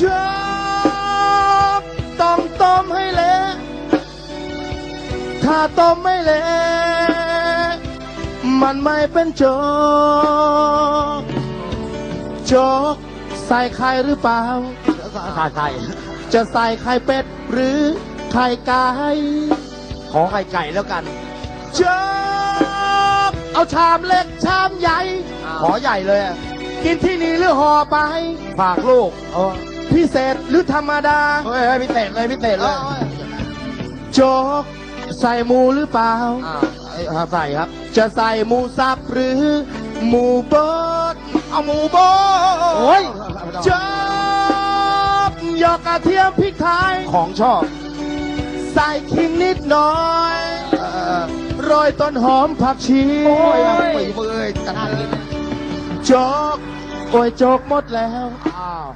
ชอบต้องต้มให้เละถ้าต้มไม่เละมันไม่เป็นโจ๊กโจ๊กใส่ไข่หรือเปล่า ขาไก่จะใส่ไข่เป็ดหรือไข่ไก่ขอไข่ไก่แล้วกัน โจ๊กเอาชามเล็กชามใหญ่ ขอใหญ่เลยอะกินที่นี่หรือห่อไป ฝากลูก เออ พิเศษหรือธรรมดา เฮ้ยเฮ้ยพิเศษเลยพิเศษเลยโจ๊กใส่หมูหรือเปล่า อ่าเอาใส่ครับ จะใส่หมูสับหรือ หมูบดเอาหมูโบโอ้ยโจ๊กหยอกกระเทียมพริกไทย ของชอบ ใส่ขิงนิดหน่อยเออโรยต้นหอมผักชี โอ้ยฝีมือจะน่ากินโจ๊กโอ้ยโจ๊กหมดแล้ว อ้าว